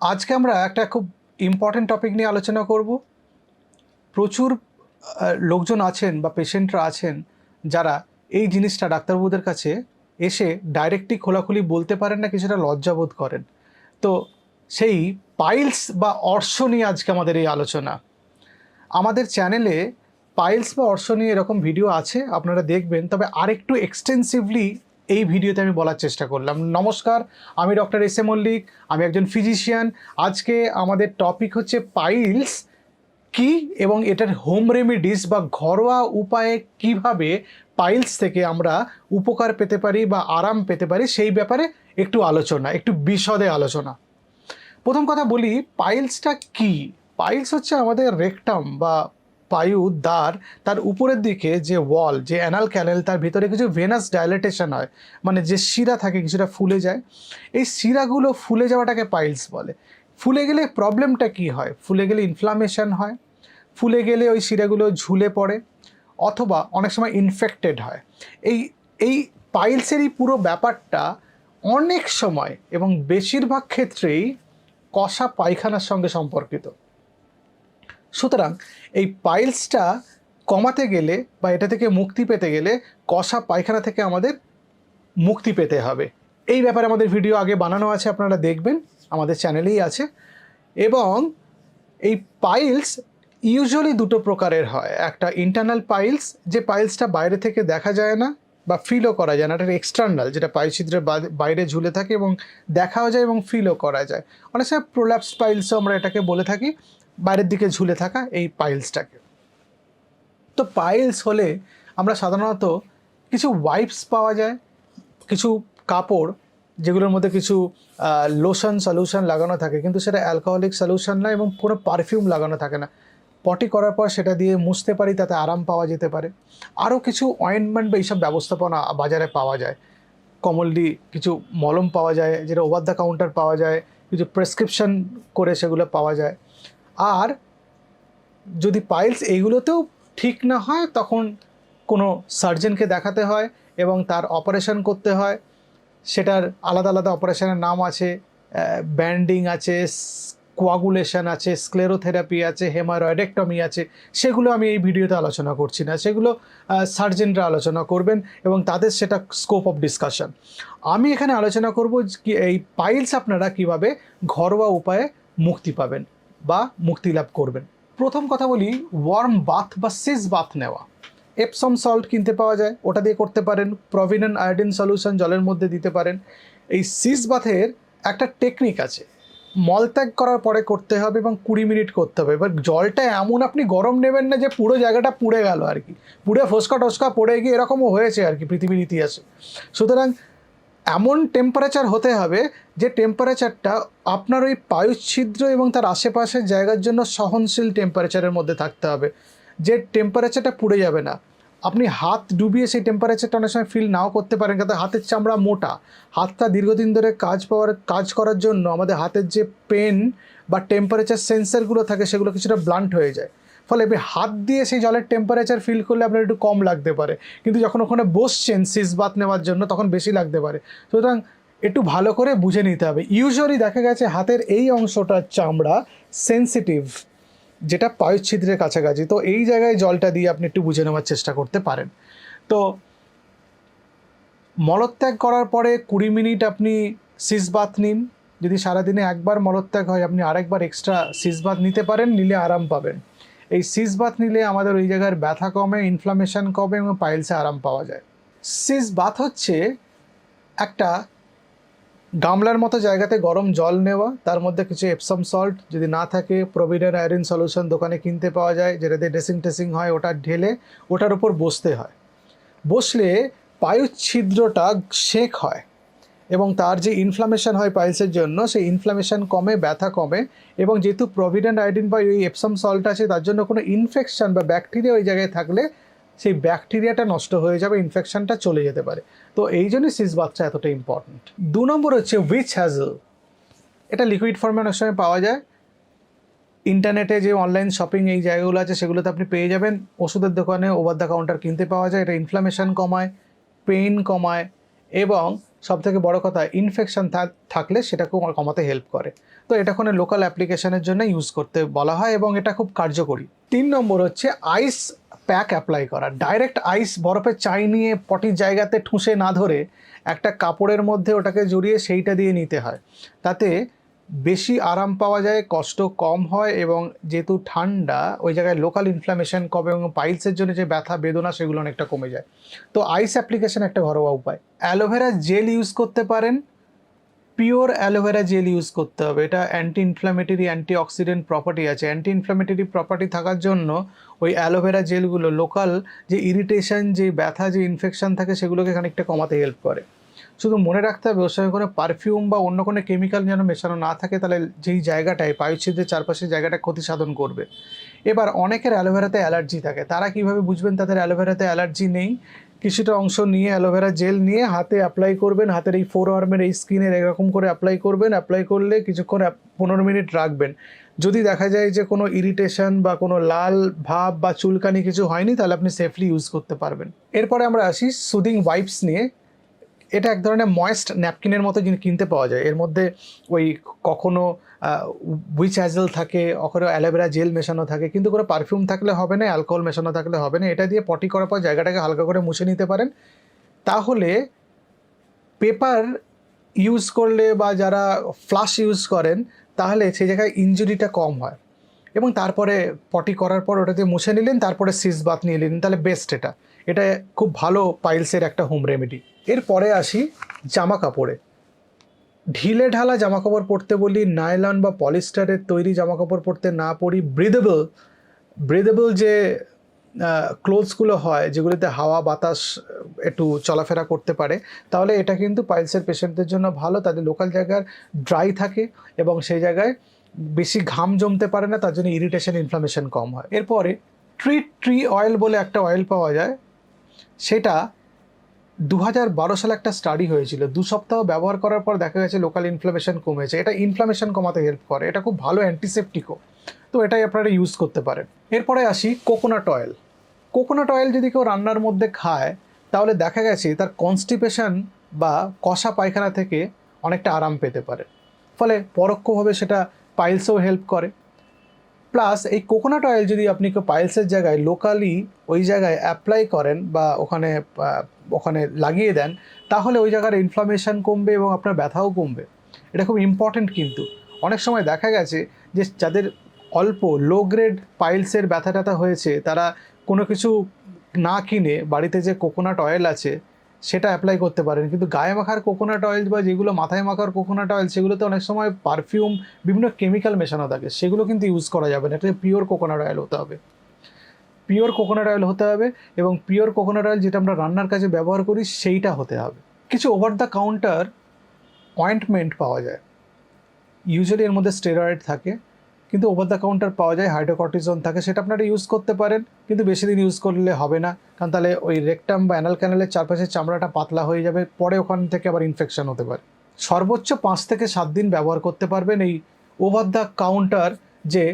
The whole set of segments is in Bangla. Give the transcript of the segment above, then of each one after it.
আজকে আমরা একটা খুব ইম্পর্টেন্ট টপিক নিয়ে আলোচনা করব। প্রচুর লোকজন আছেন বা পেশেন্টরা আছেন যারা এই জিনিসটা ডাক্তারবাবুদের কাছে এসে ডাইরেক্টলি খোলাখুলি বলতে পারেন না, কিছুটা লজ্জাবোধ করেন। তো সেই পাইলস বা অর্শ নিয়ে আজকে আমাদের এই আলোচনা। আমাদের চ্যানেলে পাইলস বা অর্শ নিয়ে এরকম ভিডিও আছে, আপনারা দেখবেন। তবে আরেকটু এক্সটেন্সিভলি এই ভিডিওতে আমি বলার চেষ্টা করলাম। নমস্কার, আমি ডক্টর এস এ মল্লিক, আমি একজন ফিজিশিয়ান আজকে আমাদের টপিক হচ্ছে পাইলস কি এবং এটার হোম রেমিডিস বা ঘরোয়া উপায়ে কীভাবে পাইলস থেকে আমরা উপকার পেতে পারি বা আরাম পেতে পারি সেই ব্যাপারে একটু আলোচনা, একটু বিশদে আলোচনা। প্রথম কথা বলি পাইলসটা কি? পাইলস হচ্ছে আমাদের রেকটাম বা পায়ু, দ্বার, তার উপরের দিকে যে ওয়াল, যে অ্যানাল ক্যানেল, তার ভিতরে কিছু ভেনাস ডাইলেটেশন হয় মানে যে শিরা থাকে কিছুটা ফুলে যায়। এই শিরাগুলো ফুলে যাওয়াটাকে পাইলস বলে। ফুলে গেলে প্রবলেমটা কি হয়? ফুলে গেলে ইনফ্লামেশন হয়, ফুলে গেলে ওই শিরাগুলো ঝুলে পড়ে, অথবা অনেক সময় ইনফেক্টেড হয়। এই এই পাইলসেরই পুরো ব্যাপারটা অনেক সময় এবং বেশিরভাগ ক্ষেত্রেই কষা পায়খানার সঙ্গে সম্পর্কিত। সুতরাং এই পাইলসটা কমাতে গেলে বা এটা থেকে মুক্তি পেতে গেলে কষা পায়খানা থেকে আমাদের মুক্তি পেতে হবে। এই ব্যাপারে আমাদের ভিডিও আগে বানানো আছে, আপনারা দেখবেন, আমাদের চ্যানেলেই আছে। এবং এই পাইলস ইউজুয়ালি দুটো প্রকারের হয়। একটা ইন্টারনাল পাইলস, যে পাইলসটা বাইরে থেকে দেখা যায় না বা ফিলও করা যায় না, এটা এক্সটার্নাল যেটা পাইছিদ্রের বা- বাইরে ঝুলে থাকে এবং দেখাও যায় এবং ফিলও করা যায়। অনেক সময় প্রোল্যাপস পাইলসও আমরা এটাকে বলে থাকি। বাইরের দিকে ঝুলে থাকা এই পাইলসটাকে তো পাইলস হলে আমরা সাধারণত কিছু ওয়াইপস পাওয়া যায়, কিছু কাপড় যেগুলোর মধ্যে কিছু লোশন সলিউশন লাগানো থাকে, কিন্তু সেটা অ্যালকোহলিক সলিউশন না এবং কোনো পারফিউম লাগানো থাকে না। পটি করার পর সেটা দিয়ে মুছতে পারি, তাতে আরাম পাওয়া যেতে পারে। আরও কিছু অয়েন্টমেন্ট বা এইসব ব্যবস্থাপনা বাজারে পাওয়া যায়। কমনলি কিছু মলম পাওয়া যায়, যেটা ওভার দ্য কাউন্টার পাওয়া যায়, কিছু প্রেসক্রিপশন করে সেগুলো পাওয়া যায়। আর যদি পাইলস এইগুলোতেও ঠিক না হয়, তখন কোনো সার্জনকে দেখাতে হয় এবং তার অপারেশন করতে হয়। সেটার আলাদা আলাদা অপারেশনের নাম আছে ব্যান্ডিং আছে কোয়াগুলেশন আছে স্ক্লেরোথেরাপি আছে হেমারয়েডেক্টমি আছে। সেগুলো আমি এই ভিডিওতে আলোচনা করছি না। সেগুলো সার্জেনরা আলোচনা করবেন এবং তাদের সেটা স্কোপ অফ ডিসকাশন আমি এখানে আলোচনা করব এই পাইলস আপনারা কীভাবে ঘরোয়া উপায়ে মুক্তি পাবেন। বা মুক্তি লাভ করবেন। প্রথম কথা বলি ওয়ার্ম বাথ বা সিজ বাথ নেওয়া। এপসম সল্ট কিনতে পাওয়া যায়, ওটা দিয়ে করতে পারেন। প্রভিনেন আয়োডিন সলিউশন জলের মধ্যে দিতে পারেন। এই সিজ বাথের একটা টেকনিক আছে। মলত্যাগ করার পরে করতে হবে এবং কুড়ি মিনিট করতে হবে। এবার জলটা এমন আপনি গরম নেবেন না যে পুরো জায়গাটা পুড়ে গেল আর কি। পুড়ে ফোসকা টসকা পড়ে গিয়ে এরকমও হয়েছে আর কি পৃথিবীর ইতিহাসে। সুতরাং এমন টেম্পারেচার হতে হবে যে টেম্পারেচারটা আপনার ওই পায়ুচ্ছিদ্র এবং তার আশেপাশের জায়গার জন্য সহনশীল টেম্পারেচারের মধ্যে থাকতে হবে। যে টেম্পারেচারটা পুড়ে যাবে না। আপনি হাত ডুবিয়ে সেই টেম্পারেচারটা অনেক সময় ফিল নাও করতে পারেন কিন্তু হাতের চামড়া মোটা। হাতটা দীর্ঘদিন ধরে কাজ পাওয়ার, কাজ করার জন্য আমাদের হাতের যে পেন বা টেম্পারেচার সেন্সারগুলো থাকে সেগুলো কিছুটা ব্লান্ট হয়ে যায়। ফলে আপনি হাত দিয়ে সেই জলের টেম্পারেচার ফিল করলে আপনার একটু কম লাগতে পারে। কিন্তু যখন ওখানে বসছেন সিজ বাত নেওয়ার জন্য, তখন বেশি লাগতে পারে। সুতরাং একটু ভালো করে বুঝে নিতে হবে। ইউজুয়ালি দেখা গেছে হাতের এই অংশটার চামড়া সেন্সিটিভ যেটা পায়ুচ্ছিদ্রের কাছাকাছি। তো এই জায়গায় জলটা দিয়ে আপনি একটু বুঝে নেওয়ার চেষ্টা করতে পারেন। তো মলত্যাগ করার পরে কুড়ি মিনিট আপনি সিজ বাথ নিন। যদি সারাদিনে একবার মলত্যাগ হয়, আপনি আরেকবার এক্সট্রা সিজ বাথ নিতে পারেন, নিলে আরাম পাবেন। এই সিজ বাথ নিলে আমাদের ওই জায়গার ব্যথা কমে ইনফ্লামেশন কমে এবং পাইলসে আরাম পাওয়া যায়। সিজ বাথ হচ্ছে একটা গামলার মতো জায়গাতে গরম জল নেওয়া, তার মধ্যে কিছু এপসম সল্ট যদি না থাকে প্রভিডেন্ট আয়রন সলিউশন দোকানে কিনতে পাওয়া যায়, যেটাতে ড্রেসিং টেসিং হয়, ওটা ঢেলে ওটার উপর বসতে হয়। বসলে পায়ুচ্ছিদ্রটা শেক হয়। এবং তার যে ইনফ্লামেশন হয় পাইলসের জন্য, সেই ইনফ্লামেশন কমে, ব্যথা কমে এবং যেহেতু প্রভিডেন্ট আয়োডিন বা ওই এপসম সল্ট আছে, তার জন্য কোনো ইনফেকশন বা ব্যাকটেরিয়া ওই জায়গায় থাকলে সেই ব্যাকটেরিয়াটা নষ্ট হয়ে যাবে ইনফেকশনটা চলে যেতে পারে। তো এই জন্যই সিজ বাচ্চা এতটা ইম্পর্ট্যান্ট দু নম্বর হচ্ছে উইচ হ্যাজল এটা লিকুইড ফর্মে অনেক সময় পাওয়া যায়। ইন্টারনেটে যে অনলাইন শপিং এই জায়গাগুলো আছে, সেগুলোতে আপনি পেয়ে যাবেন। ওষুধের দোকানে ওভার দ্য কাউন্টার কিনতে পাওয়া যায়। এটা ইনফ্লামেশন কমায় পেইন কমায় এবং সব থেকে বড় কথা ইনফেকশন থাকলে সেটাকেও কমাতে হেল্প করে। তো এটা কোনো লোকাল অ্যাপ্লিকেশনের জন্য ইউজ করতে বলা হয় এবং এটা খুব কার্যকরী। তিন নম্বর হচ্ছে আইস প্যাক অ্যাপ্লাই করা। ডাইরেক্ট আইস বরফে চাই নিয়ে পটির জায়গাতে ঠুসে না ধরে একটা কাপড়ের মধ্যে ওটাকে জড়িয়ে সেইটা দিয়ে নিতে হয়। তাতে বেশি আরাম পাওয়া যায়, কষ্ট কম হয় এবং যেহেতু ঠান্ডা, ওই জায়গায় লোকাল ইনফ্লামেশন কমে এবং পাইলসের জন্য যে ব্যথা, বেদনা, সেগুলো অনেকটা কমে যায়। তো আইস অ্যাপ্লিকেশন একটা ঘরোয়া উপায়। অ্যালোভেরা জেল ইউজ করতে পারেন। পিওর অ্যালোভেরা জেল ইউজ করতে হবে। এটা anti inflammatory anti oxidant property আছে। অ্যান্টি ইনফ্লামেটরি প্রপার্টি থাকার জন্য ওই অ্যালোভেরা জেলগুলো লোকাল যে ইরিটেশন যে ব্যথা, যে ইনফেকশান থাকে, সেগুলোকে খানিকটা কমাতে হেল্প করে। শুধু মনে রাখতে হবে, ওর সঙ্গে কোনো পারফিউম বা অন্য কোনো কেমিক্যাল যেন মেশানো না থাকে, তাহলে যেই জায়গাটায় পায়ুচ্ছেদের চারপাশে জায়গাটা ক্ষতি সাধন করবে। এবার অনেকের অ্যালোভেরাতে অ্যালার্জি থাকে, তারা কীভাবে বুঝবেন তাদের অ্যালোভেরাতে অ্যালার্জি নেই? কিছুটা অংশ নিয়ে অ্যালোভেরা জেল নিয়ে হাতে অ্যাপ্লাই করবেন, হাতের এই ফোর আর্মের এই স্কিনের এরকম করে অ্যাপ্লাই করবেন অ্যাপ্লাই করলে কিছুক্ষণ পনেরো মিনিট রাখবেন। যদি দেখা যায় যে কোনো ইরিটেশন বা কোনো লাল ভাব বা চুলকানি কিছু হয়নি, তাহলে আপনি সেফলি ইউজ করতে পারবেন। এরপরে আমরা আসি সুদিং ওয়াইপস নিয়ে। এটা এক ধরনের ময়েস্ট ন্যাপকিনের মতো জিনিস কিনতে পাওয়া যায়। এর মধ্যে ওই কখনো উইচ অ্যাজেল থাকে কখনো অ্যালোভেরা জেল মেশানো থাকে, কিন্তু কোনো পারফিউম থাকলে হবে না অ্যালকোহল মেশানো থাকলে হবে না। এটা দিয়ে পটি করার পর জায়গাটাকে হালকা করে মুছে নিতে পারেন। তাহলে পেপার ইউজ করলে বা যারা ফ্লাশ ইউজ করেন, তাহলে সেই জায়গায় ইঞ্জুরিটা কম হয়। এবং তারপরে পটি করার পর ওটা দিয়ে মুছে নিলেন, তারপরে সিস বাত নিয়ে নিলেন। তাহলে বেস্ট এটা। এটা খুব ভালো পাইলসের একটা হোম রেমেডি এরপরে আসি জামা কাপড়ে। ঢিলে ঢালা জামা কাপড় পরতে বলি নাইলন বা পলিস্টারের তৈরি জামা কাপড় পরতে না পরি ব্রিদেবল ব্রিদেবল যে ক্লোথসগুলো হয়, যেগুলিতে হাওয়া, বাতাস একটু চলাফেরা করতে পারে, তাহলে এটা কিন্তু পাইলসের পেশেন্টদের জন্য ভালো। তাদের লোকাল জায়গার ড্রাই থাকে এবং সেই জায়গায় বেশি ঘাম জমতে পারে না, তার জন্য ইরিটেশন ইনফ্লামেশন কম হয়। এরপরে ট্রি ট্রি অয়েল বলে একটা অয়েল পাওয়া যায়। সেটা দু হাজার বারো সালে একটা স্টাডি হয়েছিল। দু সপ্তাহ ব্যবহার করার পর দেখা গেছে লোকাল ইনফ্লামেশন কমেছে। এটা ইনফ্লামেশন কমাতে হেল্প করে। এটা খুব ভালো অ্যান্টিসেপটিকও তো এটাই আপনারা ইউজ করতে পারেন। এরপরে আসি কোকোনাট অয়েল কোকোনাট অয়েল যদি কেউ রান্নার মধ্যে খায়, তাহলে দেখা গেছে তার কনস্টিপেশন বা কষা পায়খানা থেকে অনেকটা আরাম পেতে পারে। ফলে পরোক্ষভাবে সেটা পাইলসেও হেল্প করে। প্লাস এই কোকোনাট অয়েল যদি আপনি পাইলসের জায়গায় লোকালি ওই জায়গায় অ্যাপ্লাই করেন বা ওখানে ওখানে লাগিয়ে দেন, তাহলে ওই জায়গার ইনফ্লামেশন কমবে এবং আপনার ব্যথাও কমবে। এটা খুব ইম্পর্ট্যান্ট কিন্তু। অনেক সময় দেখা গেছে যে যাদের অল্প লো গ্রেড পাইলসের ব্যথা ট্যাথা হয়েছে, তারা কোনো কিছু না কিনে বাড়িতে যে কোকোনাট অয়েল আছে সেটা অ্যাপ্লাই করতে পারেন। কিন্তু গায়ে মাখার কোকোনাট অয়েল বা যেগুলো মাথায় মাখার কোকোনাট অয়েল সেগুলোতে অনেক সময় পারফিউম বিভিন্ন কেমিক্যাল মেশানো থাকে। সেগুলো কিন্তু ইউজ করা যাবে না। এটা পিওর কোকোনাট অয়েল হতে হবে। পিওর কোকোনাট অয়েল হতে হবে এবং পিওর কোকোনাট অয়েল যেটা আমরা রান্নার কাজে ব্যবহার করি, সেইটা হতে হবে। কিছু ওভার দ্য কাউন্টার অয়েন্টমেন্ট পাওয়া যায়। ইউজুয়ালি এর মধ্যে স্টেরয়েড থাকে। কিন্তু ওভার দ্য কাউন্টার পাওয়া যায় হাইড্রোকর্টিজন থাকে, সেটা আপনারা ইউজ করতে পারেন, কিন্তু বেশি দিন ইউজ করলে হবে না। কারণ তাহলে ওই রেকটাম বা অ্যানাল ক্যানেলের চারপাশের চামড়াটা পাতলা হয়ে যাবে, পরে ওখান থেকে আবার ইনফেকশন হতে পারে। সর্বোচ্চ পাঁচ থেকে সাত দিন ব্যবহার করতে পারবেন এই ওভার দ্য কাউন্টার যে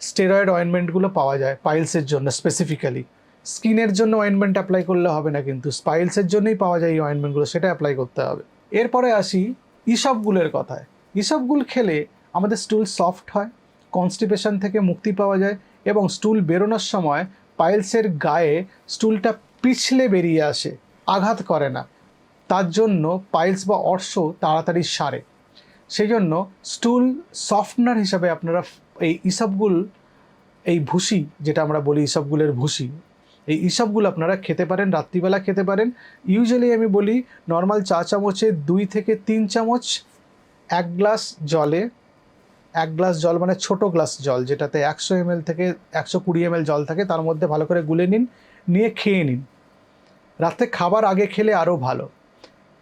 স্টেরয়েড অয়েনমেন্টগুলো পাওয়া যায় পাইলসের জন্য স্পেসিফিক্যালি স্কিনের জন্য অয়েনমেন্ট অ্যাপ্লাই করলে হবে না কিন্তু স্পাইলসের জন্যই পাওয়া যায় এই অয়েনমেন্টগুলো সেটা অ্যাপ্লাই করতে হবে। এরপরে আসি, ইসবগুলের কথায়। ইসবগুল খেলে আমাদের স্টুল সফট হয় কনস্টিপেশন থেকে মুক্তি পাওয়া যায় এবং স্টুল বেরোনোর সময় পাইলসের গায়ে স্টুলটা পিছলে বেরিয়ে আসে, আঘাত করে না। তার জন্য পাইলস বা অর্শ তাড়াতাড়ি সারে। সেই জন্য স্টুল সফটনার হিসাবে আপনারা এই ইসবগুল, এই ভুসি যেটা আমরা বলি ইসবগুলের ভুসি, এই ইসবগুলো আপনারা খেতে পারেন, রাত্রিবেলা খেতে পারেন। ইউজুয়ালি আমি বলি নর্মাল চা চামচে দুই থেকে তিন চামচ, এক গ্লাস জলে এক গ্লাস জল মানে ছোট গ্লাস জল, যেটাতে একশো এমএল থেকে একশো কুড়ি এমএল জল থাকে, তার মধ্যে ভালো করে গুলে নিন, নিয়ে খেয়ে নিন। রাতে খাবার আগে খেলে আরও ভালো।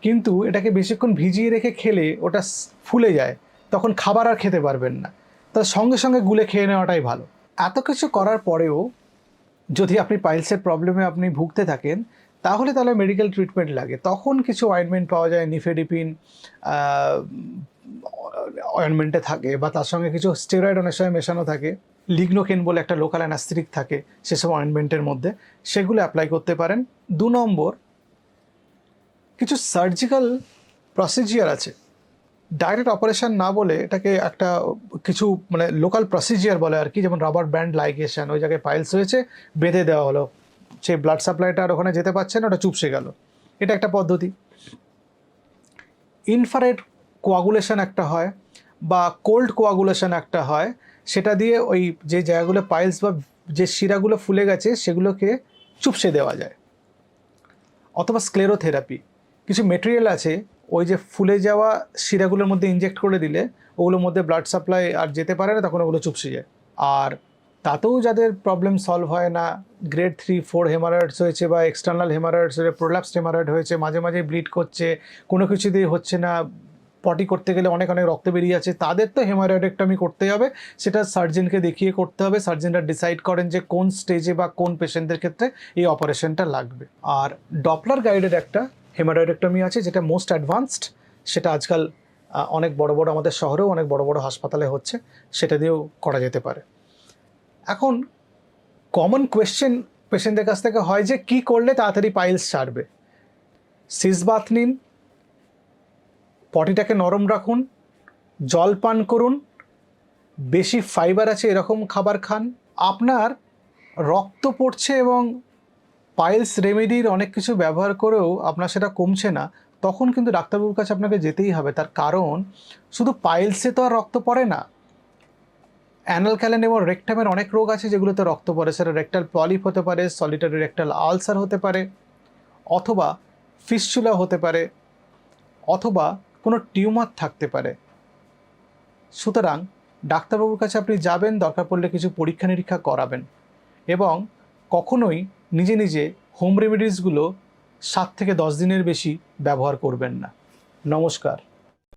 কিন্তু এটাকে বেশিক্ষণ ভিজিয়ে রেখে খেলে ওটা ফুলে যায়, তখন খাবার আর খেতে পারবেন না। তার সঙ্গে সঙ্গে গুলে খেয়ে নেওয়াটাই ভালো। এত কিছু করার পরেও যদি আপনি পাইলসের প্রবলেমে আপনি ভুগতে থাকেন, তাহলে তাহলে মেডিকেল ট্রিটমেন্ট লাগে। তখন কিছু অয়েনমেন্ট পাওয়া যায়, নিফেডিপিন অয়েনমেন্টে থাকে বা তার সঙ্গে কিছু স্টেরয়েড অনেক সময় মেশানো থাকে লিগনোকেন বলে একটা লোকাল অ্যানাস্থেটিক থাকে সেসব অয়েনমেন্টের মধ্যে, সেগুলো অ্যাপ্লাই করতে পারেন। দু নম্বর, কিছু সার্জিক্যাল প্রসিজিয়ার আছে। ডাইরেক্ট অপারেশন না বলে এটাকে একটা কিছু মানে লোকাল প্রসিজিয়ার বলে আর কি, যেমন রাবার ব্যান্ড লাইগেশন ওই জায়গায় পাইলস হয়েছে, বেঁধে দেওয়া হলো। সেই ব্লাড সাপ্লাইটা আর ওখানে যেতে পারছে না, ওটা চুপসে গেল। এটা একটা পদ্ধতি। ইনফারেট কোয়াগুলেশন একটা হয়। বা কোল্ড কোয়াগুলেশন একটা হয়, সেটা দিয়ে ওই যে জায়গাগুলো পাইলস বা যে শিরাগুলো ফুলে গেছে, সেগুলোকে চুপসে দেওয়া যায়। অথবা স্ক্লেরোথেরাপি কিছু মেটেরিয়াল আছে, ওই যে ফুলে যাওয়া শিরাগুলোর মধ্যে ইনজেক্ট করে দিলে, ওগুলোর মধ্যে ব্লাড সাপ্লাই আর যেতে পারে না, তখন ওগুলো চুপসে যায়। আর তাতেও যাদের প্রবলেম সলভ হয় না গ্রেড থ্রি ফোর হেমারয়েডস হয়েছে বা এক্সটার্নাল হেমারয়েডস হয়েছে প্রোলাপস হেমারয়েড হয়েছে, মাঝে মাঝে ব্লিড করছে, কোনো কিছু দিয়ে হচ্ছে না পটি করতে গেলে অনেক অনেক রক্ত বেরিয়ে আছে তাদের তো হেমারয়েডেক্টমি করতে হবে। সেটা সার্জেনকে দেখিয়ে করতে হবে। সার্জেনরা ডিসাইড করেন যে কোন স্টেজে বা কোন পেশেন্টদের ক্ষেত্রে এই অপারেশনটা লাগবে। আর ডপলার গাইডের একটা হেমারয়েডেক্টমি আছে, যেটা মোস্ট অ্যাডভান্সড সেটা আজকাল অনেক বড় বড় আমাদের শহরেও অনেক বড় বড় হাসপাতালে হচ্ছে। সেটা দিয়েও করা যেতে পারে। এখন কমন কোয়েশ্চেন পেশেন্টদের কাছ থেকে হয় যে কি করলে তাড়াতাড়ি পাইলস ছাড়বে সিস বাথ নিন পটিটাকে নরম রাখুন, জল পান করুন, বেশি ফাইবার আছে এরকম খাবার খান। আপনার রক্ত পড়ছে এবং পাইলস রেমেডির অনেক কিছু ব্যবহার করেও আপনার সেটা কমছে না। তখন কিন্তু ডাক্তারবাবুর কাছে আপনাকে যেতেই হবে। তার কারণ, শুধু পাইলসে তো আর রক্ত পড়ে না। অ্যানাল ক্যালেন এবং রেকটামের অনেক রোগ আছে যেগুলোতে রক্ত পড়ে। সেটা রেকটাল পলিপ হতে পারে সলিটারি রেকটাল আলসার হতে পারে, অথবা ফিসচুলা হতে পারে, অথবা কোনো টিউমার থাকতে পারে। সুতরাং ডাক্তারবাবুর কাছে আপনি যাবেন, দরকার পড়লে কিছু পরীক্ষা নিরীক্ষা করাবেন এবং কখনোই নিজে নিজে হোম রেমেডিসগুলো সাত থেকে দশ দিনের বেশি ব্যবহার করবেন না। নমস্কার।